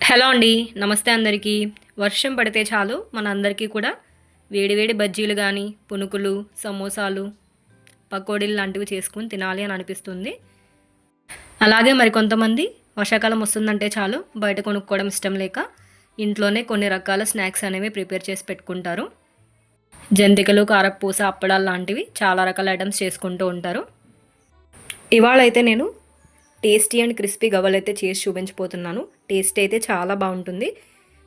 Hello అండి నమస్తే అందరికీ. వర్షం పడితే చాలు మన అందరికీ కూడా వేడివేడి బజ్జీలు కానీ పునుకులు సమోసాలు పకోడీలు లాంటివి చేసుకుని తినాలి అని అనిపిస్తుంది. అలాగే మరి కొంతమంది వర్షాకాలం వస్తుందంటే చాలు బయట కొనుక్కోవడం ఇష్టం లేక ఇంట్లోనే కొన్ని రకాల స్నాక్స్ అనేవి ప్రిపేర్ చేసి పెట్టుకుంటారు. జంతికలు కారపూస అప్పడాలు లాంటివి చాలా రకాల ఐటమ్స్ చేసుకుంటూ ఉంటారు. ఇవాళ అయితే నేను టేస్టీ అండ్ క్రిస్పీ గవ్వలు అయితే చేసి చూపించిపోతున్నాను టేస్ట్ అయితే చాలా బాగుంటుంది.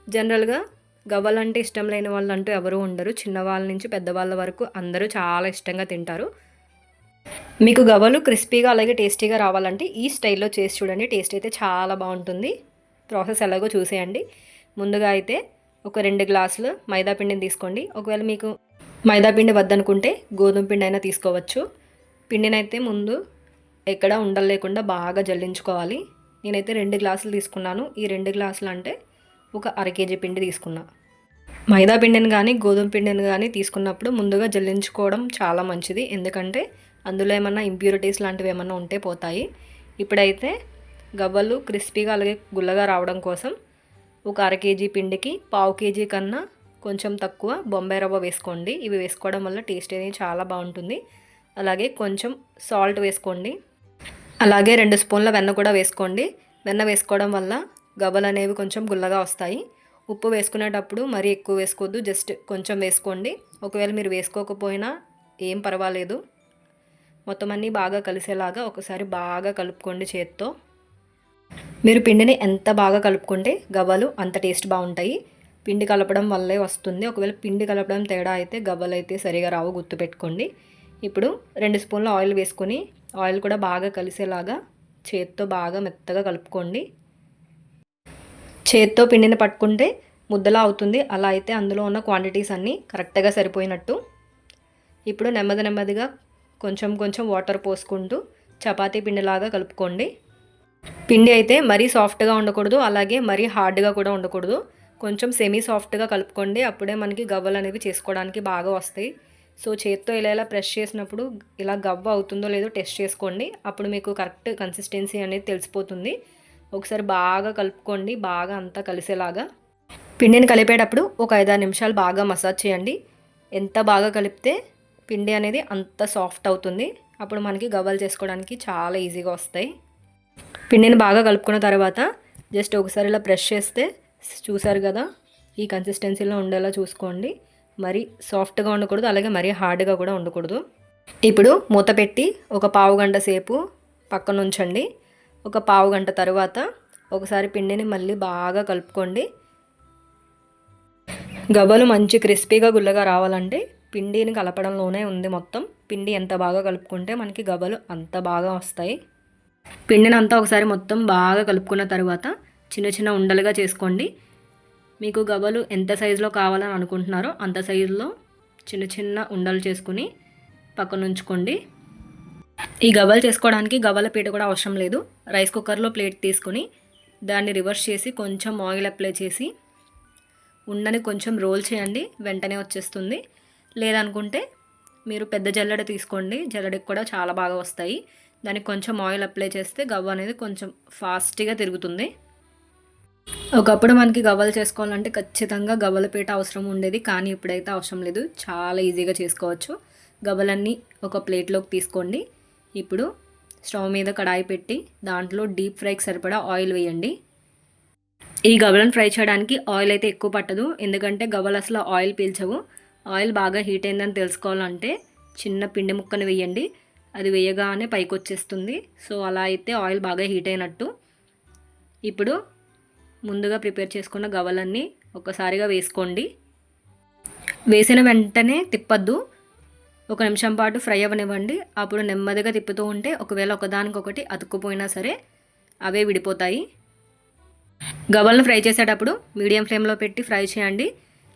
జనరల్గా గవ్వలు అంటే ఇష్టం లేని వాళ్ళు అంటూ ఎవరు ఉండరు. చిన్నవాళ్ళ నుంచి పెద్దవాళ్ళ వరకు అందరూ చాలా ఇష్టంగా తింటారు. మీకు గవ్వలు క్రిస్పీగా అలాగే టేస్టీగా రావాలంటే ఈ స్టైల్లో చేసి చూడండి. టేస్ట్ అయితే చాలా బాగుంటుంది. ప్రాసెస్ ఎలాగో చూసేయండి. ముందుగా అయితే ఒక రెండు గ్లాసులు మైదా పిండిని తీసుకోండి. ఒకవేళ మీకు మైదా పిండి వద్దనుకుంటే గోధుమ పిండి అయినా తీసుకోవచ్చు. పిండినైతే ముందు ఎక్కడ ఉండలేకుండా బాగా జల్లించుకోవాలి. నేనైతే రెండు గ్లాసులు తీసుకున్నాను. ఈ రెండు గ్లాసులు అంటే ఒక అర కేజీ పిండి తీసుకున్నా. మైదా పిండిని కానీ గోధుమ పిండిని కానీ తీసుకున్నప్పుడు ముందుగా జల్లించుకోవడం చాలా మంచిది. ఎందుకంటే అందులో ఏమన్నా ఇంప్యూరిటీస్ లాంటివి ఏమన్నా ఉంటే పోతాయి. ఇప్పుడైతే గవ్వలు క్రిస్పీగా అలాగే గుల్లగా రావడం కోసం ఒక అర కేజీ పిండికి పావు కేజీ కన్నా కొంచెం తక్కువ బొంబాయి రవ్వ వేసుకోండి. ఇవి వేసుకోవడం వల్ల టేస్ట్ అనేది చాలా బాగుంటుంది. అలాగే కొంచెం సాల్ట్ వేసుకోండి. అలాగే రెండు స్పూన్ల వెన్న కూడా వేసుకోండి. వెన్న వేసుకోవడం వల్ల గవ్వలు అనేవి కొంచెం గుల్లగా వస్తాయి. ఉప్పు వేసుకునేటప్పుడు మరీ ఎక్కువ వేసుకోవద్దు. జస్ట్ కొంచెం వేసుకోండి. ఒకవేళ మీరు వేసుకోకపోయినా ఏం పర్వాలేదు. మొత్తం అన్నీ బాగా కలిసేలాగా ఒకసారి బాగా కలుపుకోండి చేత్తో. మీరు పిండిని ఎంత బాగా కలుపుకుంటే గవ్వలు అంత టేస్ట్ బాగుంటాయి. పిండి కలపడం వల్లే వస్తుంది. ఒకవేళ పిండి కలపడం తేడా అయితే గవ్వలు అయితే సరిగా రావు గుర్తుపెట్టుకోండి. ఇప్పుడు రెండు స్పూన్ల ఆయిల్ వేసుకొని ఆయిల్ కూడా బాగా కలిసేలాగా చేత్తో బాగా మెత్తగా కలుపుకోండి. చేత్తో పిండిని పట్టుకుంటే ముద్దలా అవుతుంది. అలా అయితే అందులో ఉన్న క్వాంటిటీస్ అన్నీ కరెక్ట్గా సరిపోయినట్టు. ఇప్పుడు నెమ్మది నెమ్మదిగా కొంచెం కొంచెం వాటర్ పోసుకుంటూ చపాతీ పిండిలాగా కలుపుకోండి. పిండి అయితే మరీ సాఫ్ట్గా ఉండకూడదు. అలాగే మరీ హార్డ్గా కూడా ఉండకూడదు. కొంచెం సెమీ సాఫ్ట్గా కలుపుకోండి. అప్పుడే మనకి గవ్వలు అనేవి చేసుకోవడానికి బాగా వస్తాయి. సో చేత్తో ఇలా ఇలా ప్రెస్ చేసినప్పుడు ఇలా గవ్వ అవుతుందో లేదో టెస్ట్ చేసుకోండి. అప్పుడు మీకు కరెక్ట్ కన్సిస్టెన్సీ అనేది తెలిసిపోతుంది. ఒకసారి బాగా కలుపుకోండి. బాగా అంతా కలిసేలాగా. పిండిని కలిపేటప్పుడు ఒక ఐదారు నిమిషాలు బాగా మసాజ్ చేయండి. ఎంత బాగా కలిపితే పిండి అనేది అంత సాఫ్ట్ అవుతుంది. అప్పుడు మనకి గవ్వలు చేసుకోవడానికి చాలా ఈజీగా వస్తాయి. పిండిని బాగా కలుపుకున్న తర్వాత జస్ట్ ఒకసారి ఇలా ప్రెష్ చేస్తే చూసారు కదా? ఈ కన్సిస్టెన్సీలో ఉండేలా చూసుకోండి. మరి సాఫ్ట్గా ఉండకూడదు అలాగే మరీ హార్డ్గా కూడా ఉండకూడదు. ఇప్పుడు మూత పెట్టి ఒక పావు గంట సేపు పక్కన ఉంచండి ఒక పావు గంట తర్వాత ఒకసారి పిండిని మళ్ళీ బాగా కలుపుకోండి. గవ్వలు మంచి క్రిస్పీగా గుల్లగా రావాలంటే పిండిని కలపడంలోనే ఉంది మొత్తం. పిండి ఎంత బాగా కలుపుకుంటే మనకి గవ్వలు అంత బాగా వస్తాయి. పిండిని అంతా ఒకసారి మొత్తం బాగా కలుపుకున్న తర్వాత చిన్న చిన్న ఉండలుగా చేసుకోండి. మీకు గవ్వలు ఎంత సైజులో కావాలని అనుకుంటున్నారో అంత సైజులో చిన్న చిన్న ఉండలు చేసుకుని పక్కన ఉంచుకోండి. ఈ గవ్వలు చేసుకోవడానికి గవ్వల పీట కూడా అవసరం లేదు. రైస్ కుక్కర్లో ప్లేట్ తీసుకుని దాన్ని రివర్స్ చేసి కొంచెం ఆయిల్ అప్లై చేసి ఉండని కొంచెం రోల్ చేయండి వెంటనే వచ్చేస్తుంది. లేదనుకుంటే మీరు పెద్ద జల్లెడ తీసుకోండి జల్లెడకి కూడా చాలా బాగా వస్తాయి. దానికి కొంచెం ఆయిల్ అప్లై చేస్తే గవ్వ అనేది కొంచెం ఫాస్ట్గా తిరుగుతుంది. ఒకప్పుడు మనకి గవ్వలు చేసుకోవాలంటే ఖచ్చితంగా గవ్వలపేట అవసరం ఉండేది కానీ ఇప్పుడైతే అవసరం లేదు. చాలా ఈజీగా చేసుకోవచ్చు. గవ్వలన్నీ ఒక ప్లేట్లోకి తీసుకోండి. ఇప్పుడు స్టవ్ మీద కడాయి పెట్టి దాంట్లో డీప్ ఫ్రైకి సరిపడా ఆయిల్ వేయండి. ఈ గవ్వలను ఫ్రై చేయడానికి ఆయిల్ అయితే ఎక్కువ పట్టదు ఎందుకంటే గవ్వలు అసలు ఆయిల్ పీల్చవు. ఆయిల్ బాగా హీట్ అయిందని తెలుసుకోవాలంటే చిన్న పిండి ముక్కను వేయండి. అది వేయగానే పైకి వచ్చేస్తుంది సో అలా అయితే ఆయిల్ బాగా హీట్ అయినట్టు. ఇప్పుడు ముందుగా ప్రిపేర్ చేసుకున్న గవ్వలన్నీ ఒక్కసారిగా వేసుకోండి. వేసిన వెంటనే తిప్పద్దు. ఒక నిమిషం పాటు ఫ్రై అవ్వనివ్వండి. అప్పుడు నెమ్మదిగా తిప్పుతూ ఉంటే ఒకవేళ ఒకదానికొకటి అతుక్కుపోయినా సరే అవే విడిపోతాయి. గవ్వలను ఫ్రై చేసేటప్పుడు మీడియం ఫ్లేమ్లో పెట్టి ఫ్రై చేయండి.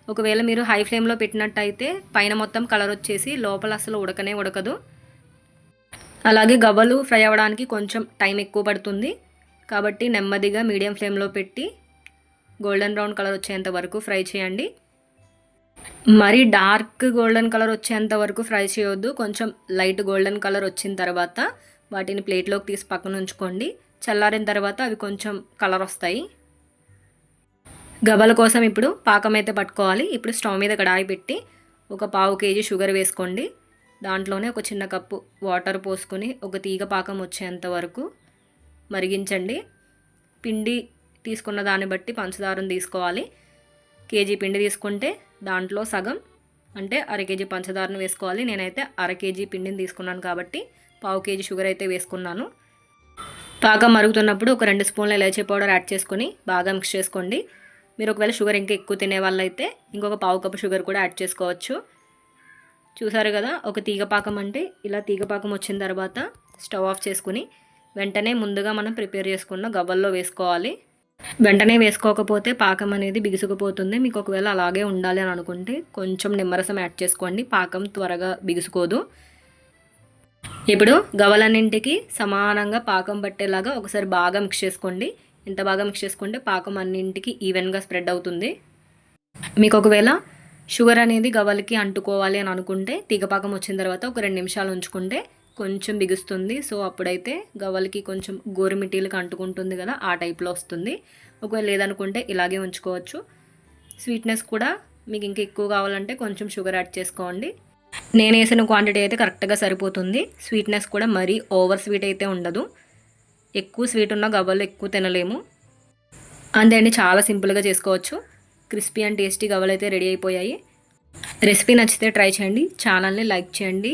ఒకవేళ మీరు హై ఫ్లేమ్లో పెట్టినట్టయితే పైన మొత్తం కలర్ వచ్చేసి లోపల అసలు ఉడకనే ఉడకదు. అలాగే గవ్వలు ఫ్రై అవ్వడానికి కొంచెం టైం ఎక్కువ పడుతుంది. కాబట్టి నెమ్మదిగా మీడియం ఫ్లేమ్లో పెట్టి గోల్డెన్ బ్రౌన్ కలర్ వచ్చేంత వరకు ఫ్రై చేయండి. మరీ డార్క్ గోల్డెన్ కలర్ వచ్చేంత వరకు ఫ్రై చేయొద్దు. కొంచెం లైట్ గోల్డెన్ కలర్ వచ్చిన తర్వాత వాటిని ప్లేట్లోకి తీసి పక్కన ఉంచుకోండి. చల్లారిన తర్వాత అవి కొంచెం కలర్ వస్తాయి. గబల కోసం ఇప్పుడు పాకం అయితే పట్టుకోవాలి. ఇప్పుడు స్టవ్ మీద కడాయి పెట్టి ఒక పావు కేజీ షుగర్ వేసుకోండి. దాంట్లోనే ఒక చిన్న కప్పు వాటర్ పోసుకొని ఒక తీగ పాకం వచ్చేంత వరకు మరిగించండి. పిండి తీసుకున్న దాన్ని బట్టి పంచదారను తీసుకోవాలి. కేజీ పిండి తీసుకుంటే దాంట్లో సగం అంటే అర కేజీ పంచదారను వేసుకోవాలి. నేనైతే అర కేజీ పిండిని తీసుకున్నాను కాబట్టి పావు కేజీ షుగర్ అయితే వేసుకున్నాను. పాకం మరుగుతున్నప్పుడు ఒక రెండు స్పూన్ల ఇలాచీ పౌడర్ యాడ్ చేసుకొని బాగా మిక్స్ చేసుకోండి. మీరు ఒకవేళ షుగర్ ఇంకా ఎక్కువ తినే వాళ్ళైతే ఇంకొక పావు కప్పు షుగర్ కూడా యాడ్ చేసుకోవచ్చు. చూసారు కదా ఒక తీగ పాకం అంటే ఇలా తీగ పాకం వచ్చిన తర్వాత స్టవ్ ఆఫ్ చేసుకుని వెంటనే ముందుగా మనం ప్రిపేర్ చేసుకున్న గవ్వల్లో వేసుకోవాలి. వెంటనే వేసుకోకపోతే పాకం అనేది బిగుసుకుపోతుంది. మీకు ఒకవేళ అలాగే ఉండాలి అని అనుకుంటే కొంచెం నిమ్మరసం యాడ్ చేసుకోండి. పాకం త్వరగా బిగుసుకోదు. ఇప్పుడు గవలన్నింటికి సమానంగా పాకం పట్టేలాగా ఒకసారి బాగా మిక్స్ చేసుకోండి. ఇంత బాగా మిక్స్ చేసుకుంటే పాకం అన్నింటికి ఈవెన్గా స్ప్రెడ్ అవుతుంది. మీకు ఒకవేళ షుగర్ అనేది గవలకి అంటుకోవాలి అని అనుకుంటే తీగపాకం వచ్చిన తర్వాత ఒక రెండు నిమిషాలు ఉంచుకుంటే కొంచెం బిగుస్తుంది. సో అప్పుడైతే గవ్వలకి కొంచెం గోరుమిటీలకు అంటుకుంటుంది కదా ఆ టైప్లో వస్తుంది. ఒకవేళ లేదనుకుంటే ఇలాగే ఉంచుకోవచ్చు. స్వీట్నెస్ కూడా మీకు ఇంకా ఎక్కువ కావాలంటే కొంచెం షుగర్ యాడ్ చేసుకోండి. నేను వేసిన క్వాంటిటీ అయితే కరెక్ట్గా సరిపోతుంది. స్వీట్నెస్ కూడా మరీ ఓవర్ స్వీట్ అయితే ఉండదు. ఎక్కువ స్వీట్ ఉన్న గవ్వలు ఎక్కువ తినలేము. అంతే అండి చాలా సింపుల్గా చేసుకోవచ్చు. క్రిస్పీ అండ్ టేస్టీ గవ్వలు అయితే రెడీ అయిపోయాయి. రెసిపీ నచ్చితే ట్రై చేయండి. ఛానల్ని లైక్ చేయండి.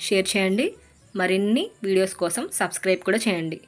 షేర్ చేయండి. మరిన్ని వీడియోస్ కోసం సబ్స్క్రైబ్ కూడా చేయండి.